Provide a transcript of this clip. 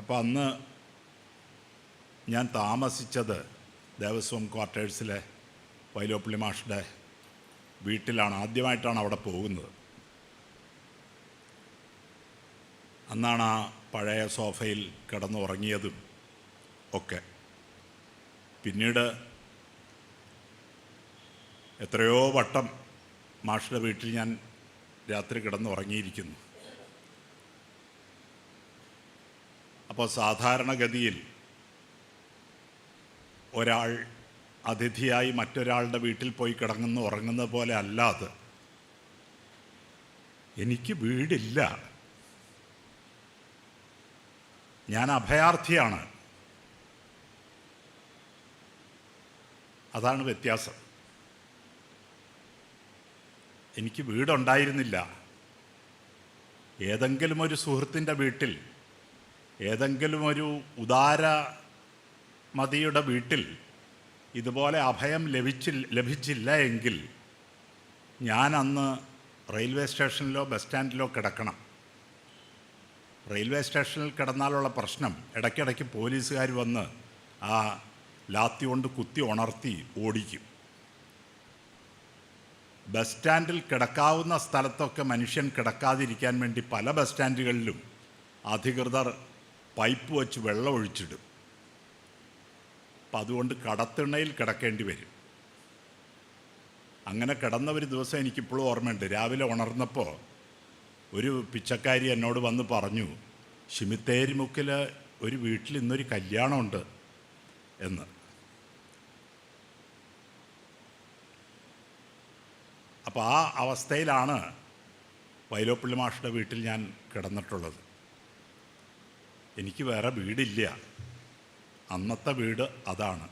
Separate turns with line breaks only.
അപ്പോൾ അന്ന് ഞാൻ താമസിച്ചത് ദേവസ്വം ക്വാർട്ടേഴ്സിലെ വൈലോപ്പള്ളി മാഷുടെ വീട്ടിലാണ്. ആദ്യമായിട്ടാണ് അവിടെ പോകുന്നത്. അന്നാണ് ആ പഴയ സോഫയിൽ കിടന്നുറങ്ങിയതും ഒക്കെ. പിന്നീട് എത്രയോ വട്ടം മാഷുടെ വീട്ടിൽ ഞാൻ രാത്രി കിടന്നുറങ്ങിയിരിക്കുന്നു. അപ്പോൾ സാധാരണഗതിയിൽ ഒരാൾ അതിഥിയായി മറ്റൊരാളുടെ വീട്ടിൽ പോയി കിടങ്ങുന്ന ഉറങ്ങുന്ന പോലെ അല്ലാതെ എനിക്ക് വീടില്ല. ഞാൻ അഭയാർത്ഥിയാണ്. അതാണ് വ്യത്യാസം. എനിക്ക് വീടുണ്ടായിരുന്നില്ല. ഏതെങ്കിലും ഒരു സുഹൃത്തിന്റെ വീട്ടിൽ ഏതെങ്കിലും ഒരു ഉദാര മതിയുടെ വീട്ടിൽ ഇതുപോലെ അഭയം ലഭിച്ചി ലഭിച്ചില്ല എങ്കിൽ ഞാൻ അന്ന് റെയിൽവേ സ്റ്റേഷനിലോ ബസ് സ്റ്റാൻഡിലോ കിടക്കണം. റെയിൽവേ സ്റ്റേഷനിൽ കിടന്നാലുള്ള പ്രശ്നം ഇടയ്ക്കിടയ്ക്ക് പോലീസുകാർ വന്ന് ആ ലാത്തി കൊണ്ട് കുത്തി ഉണർത്തി ഓടിക്കും. ബസ് സ്റ്റാൻഡിൽ കിടക്കാവുന്ന സ്ഥലത്തൊക്കെ മനുഷ്യൻ കിടക്കാതിരിക്കാൻ വേണ്ടി പല ബസ് സ്റ്റാൻഡുകളിലും അധികൃതർ പൈപ്പ് വെച്ച് വെള്ളം ഒഴിച്ചിടും. അപ്പം അതുകൊണ്ട് കടത്തിണ്ണയിൽ കിടക്കേണ്ടി വരും. അങ്ങനെ കിടന്ന ഒരു ദിവസം എനിക്കിപ്പോഴും ഓർമ്മയുണ്ട്. രാവിലെ ഉണർന്നപ്പോൾ ഒരു പിച്ചക്കാരി എന്നോട് വന്ന് പറഞ്ഞു ശിമിത്തേരിമുക്കിൽ ഒരു വീട്ടിൽ ഇന്നൊരു കല്യാണമുണ്ട് എന്ന്. അപ്പോൾ ആ അവസ്ഥയിലാണ് വൈലോപ്പിള്ളി മാഷുടെ വീട്ടിൽ ഞാൻ കിടന്നിട്ടുള്ളത്. എനിക്ക് വേറെ വീടില്ല. അന്നത്തെ വീട് അതാണ്.